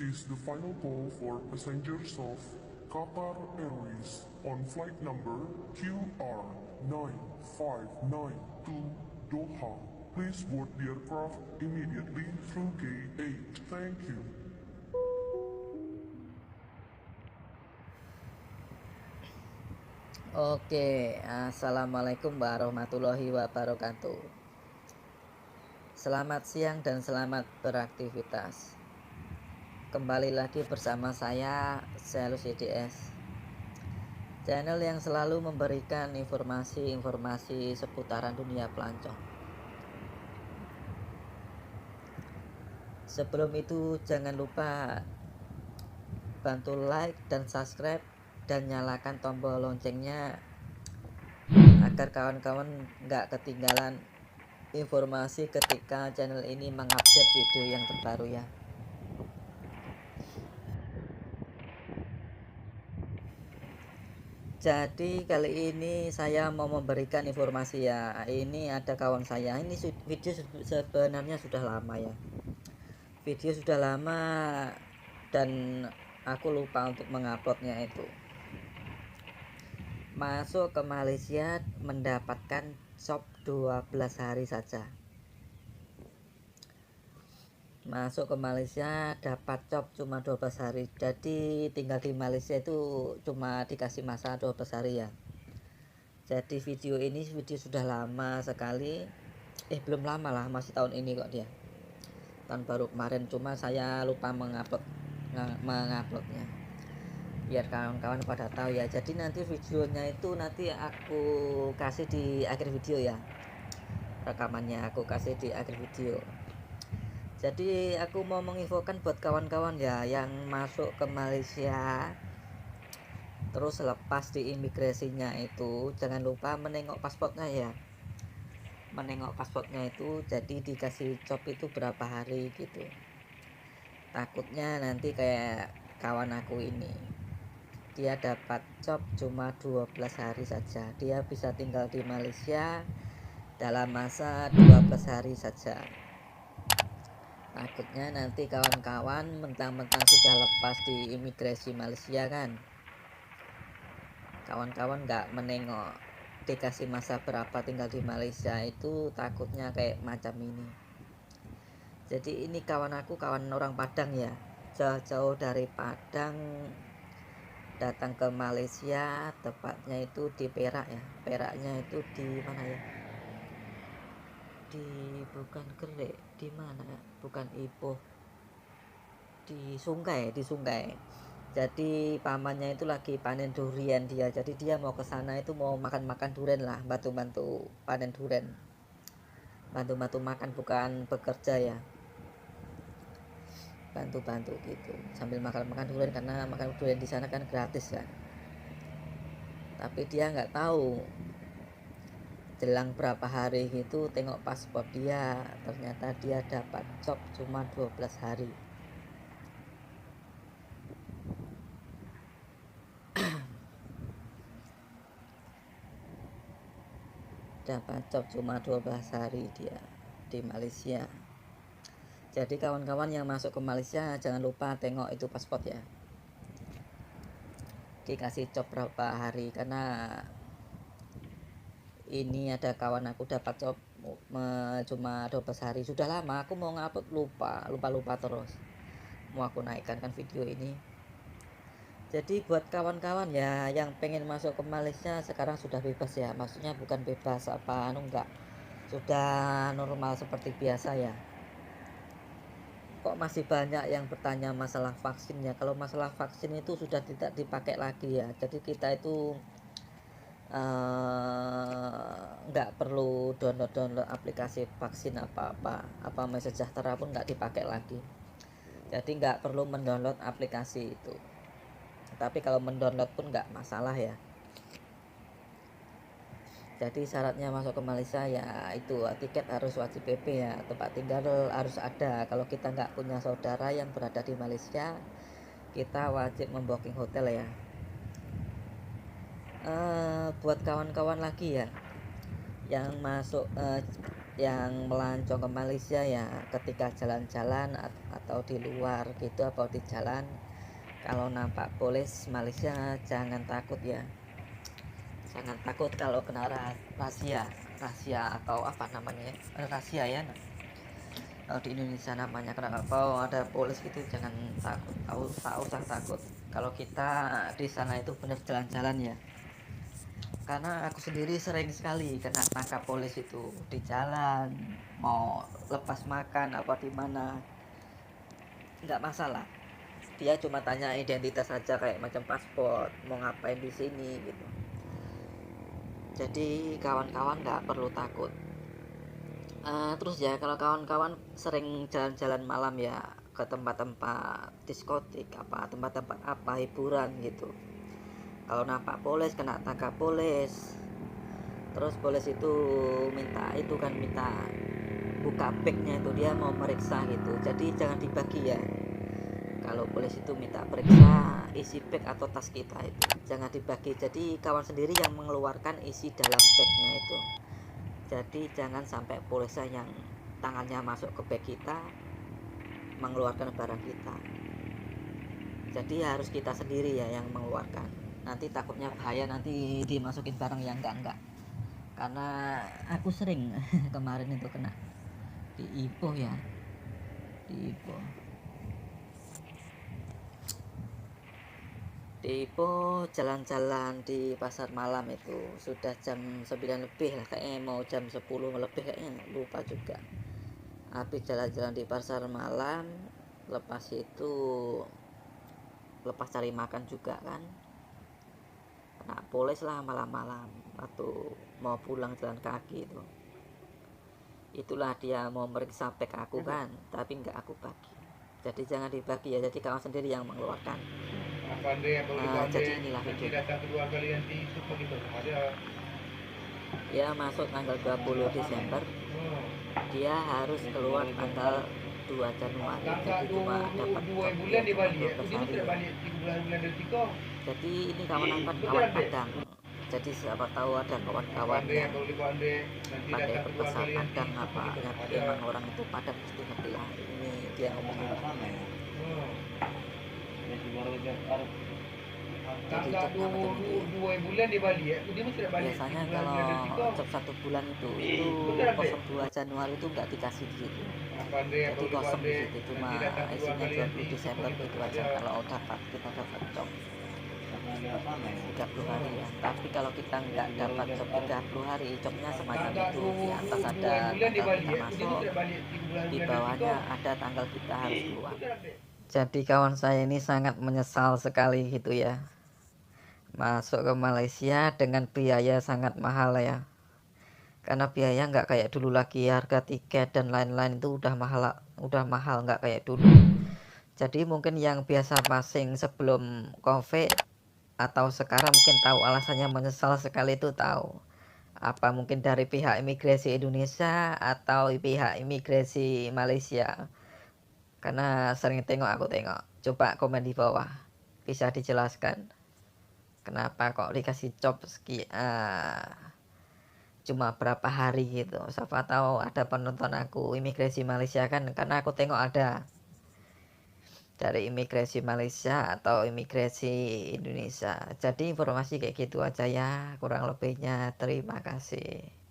is the final call for passengers of Qatar Airways on flight number QR9592 Doha. Please board the aircraft immediately through gate 8. Thank you. Oke, Assalamualaikum warahmatullahi wabarakatuh. Selamat siang dan selamat beraktivitas. Kembali lagi bersama saya, Selus IDS. Channel yang selalu memberikan informasi-informasi seputaran dunia pelancong. Sebelum itu jangan lupa bantu like dan subscribe dan nyalakan tombol loncengnya agar kawan-kawan nggak ketinggalan informasi ketika channel ini mengupdate video yang terbaru ya jadi kali ini saya mau memberikan informasi ya. Ini ada kawan saya. Ini video sebenarnya sudah lama ya. Video sudah lama dan aku lupa untuk menguploadnya itu. Masuk ke Malaysia mendapatkan shop 12 hari saja masuk ke Malaysia dapat job cuma 12 hari. Jadi tinggal di Malaysia itu cuma dikasih masa 12 hari ya. Jadi video ini video sudah lama sekali. Eh belum lama lah masih tahun ini kok dia. Tahun baru kemarin cuma saya lupa mengupload menguploadnya. Biar kawan-kawan pada tahu ya. Jadi nanti videonya itu nanti aku kasih di akhir video ya. Rekamannya aku kasih di akhir video jadi aku mau menginfokan buat kawan-kawan ya yang masuk ke Malaysia terus lepas di imigrasinya itu jangan lupa menengok pasportnya ya. Menengok pasportnya itu jadi dikasih job itu berapa hari gitu. Takutnya nanti kayak kawan aku ini dia dapat job cuma 12 hari saja. Dia bisa tinggal di Malaysia dalam masa 12 hari saja takutnya nanti kawan-kawan mentang-mentang sudah lepas di imigrasi Malaysia kan? Kawan-kawan nggak menengok dikasih masa berapa tinggal di Malaysia itu takutnya kayak macam ini. Jadi ini kawan aku kawan orang Padang ya. Jauh-jauh dari Padang datang ke Malaysia tepatnya itu di Perak ya. Peraknya itu di mana ya? Di bukan Kerek di mana? Bukan Ipoh. Di Sungai di Sungai. Jadi pamannya itu lagi panen durian dia. Jadi dia mau ke sana itu mau makan-makan durian lah bantu-bantu panen durian. Bantu-bantu makan bukan bekerja ya. Bantu-bantu gitu. Sambil makan-makan durian karena makan durian di sana kan gratis kan. Tapi dia nggak tahu jelang berapa hari gitu tengok paspor dia ternyata dia dapat job cuma 12 hari. Dapat job cuma 12 hari dia di Malaysia. Jadi kawan-kawan yang masuk ke Malaysia jangan lupa tengok itu paspor ya. Dikasih job berapa hari karena ini ada kawan aku dapat job cuma 12 hari. Sudah lama aku mau ngupload lupa lupa lupa terus. Mau aku naikkan kan video ini. Jadi buat kawan-kawan ya yang pengen masuk ke Malaysia sekarang sudah bebas ya. Maksudnya bukan bebas apa anu enggak. Sudah normal seperti biasa ya. Kok masih banyak yang bertanya masalah vaksinnya kalau masalah vaksin itu sudah tidak dipakai lagi ya. Jadi kita itu nggak uh, perlu download download aplikasi vaksin apa apa apa sejahtera pun nggak dipakai lagi. Jadi nggak perlu mendownload aplikasi itu. Tapi kalau mendownload pun nggak masalah ya. Jadi syaratnya masuk ke Malaysia ya itu tiket harus wajib PP ya tempat tinggal harus ada. Kalau kita nggak punya saudara yang berada di Malaysia kita wajib membooking hotel ya buat kawan-kawan lagi ya. Yang masuk uh, yang melancong ke Malaysia ya ketika jalan-jalan atau di luar gitu atau di jalan kalau nampak polis Malaysia jangan takut ya. Jangan takut kalau kena rahasia rahasia atau apa namanya rahasia ya. Kalau di Indonesia namanya kalau ada polis gitu jangan takut. Tak usah takut. Kalau kita di sana itu benar jalan-jalan ya karena aku sendiri sering sekali kena tangkap polis itu di jalan mau lepas makan apa di mana. Nggak masalah. Dia cuma tanya identitas saja kayak macam paspor mau ngapain di sini gitu. Jadi kawan-kawan nggak perlu takut. Uh, terus ya kalau kawan-kawan sering jalan-jalan malam ya ke tempat-tempat diskotik apa tempat-tempat apa hiburan gitu kalau nampak polis kena tangkap polis. Terus polis itu minta itu kan minta buka bagnya itu dia mau meriksa gitu. Jadi jangan dibagi ya. Kalau polis itu minta periksa isi bag atau tas kita itu jangan dibagi. Jadi kawan sendiri yang mengeluarkan isi dalam bagnya itu. Jadi jangan sampai polisnya yang tangannya masuk ke bag kita mengeluarkan barang kita. Jadi harus kita sendiri ya yang mengeluarkan nanti takutnya bahaya nanti dimasukin barang yang enggak enggak. Karena aku sering kemarin itu kena. Di Ipoh ya. Di Ipoh. Di Ipoh jalan-jalan di pasar malam itu sudah jam 9 lebih lah kayaknya mau jam 10 lebih kayaknya lupa juga. Habis jalan-jalan di pasar malam lepas itu lepas cari makan juga kan kena polis lah malam-malam atau mau pulang jalan kaki itu. Itulah dia mau meriksa pek aku kan tapi nggak aku bagi. Jadi jangan dibagi ya jadi kawan sendiri yang mengeluarkan. Nah, jadi inilah video. ya masuk tanggal 20 Desember dia harus keluar tanggal 2 Januari jadi cuma dapat dua bulan di Bali ya jadi ini kawan apa kawan Padang. Jadi siapa tahu ada kawan-kawan yang pakai berbahasa Padang apa ya memang orang itu Padang pasti ngerti lah ini dia ngomong apa jadi jobnya macam itu dua bulan di Bali ya? Biasanya kalau job satu bulan itu itu 02 Januari itu nggak dikasih di situ jadi kosong di situ cuma isinya 20 Desember gitu aja. kalau dapat kita dapat job. 30 hari ya. Tapi kalau kita nggak dapat job 30 hari jobnya semacam itu. Di atas ada tanggal kita masuk. di bawahnya ada tanggal kita harus keluar. jadi kawan saya ini sangat menyesal sekali gitu ya masuk ke Malaysia dengan biaya sangat mahal ya. Karena biaya nggak kayak dulu lagi harga tiket dan lain-lain itu udah mahal udah mahal nggak kayak dulu. Jadi mungkin yang biasa passing sebelum covid atau sekarang mungkin tahu alasannya menyesal sekali itu tahu. Apa mungkin dari pihak imigrasi Indonesia atau pihak imigrasi Malaysia. Karena sering tengok aku tengok. Coba komen di bawah. Bisa dijelaskan kenapa kok dikasih job sekian uh, cuma berapa hari gitu. Siapa tahu ada penonton aku imigrasi Malaysia kan karena aku tengok ada. Dari imigrasi Malaysia atau imigrasi Indonesia. Jadi informasi kayak gitu aja ya kurang lebihnya. Terima kasih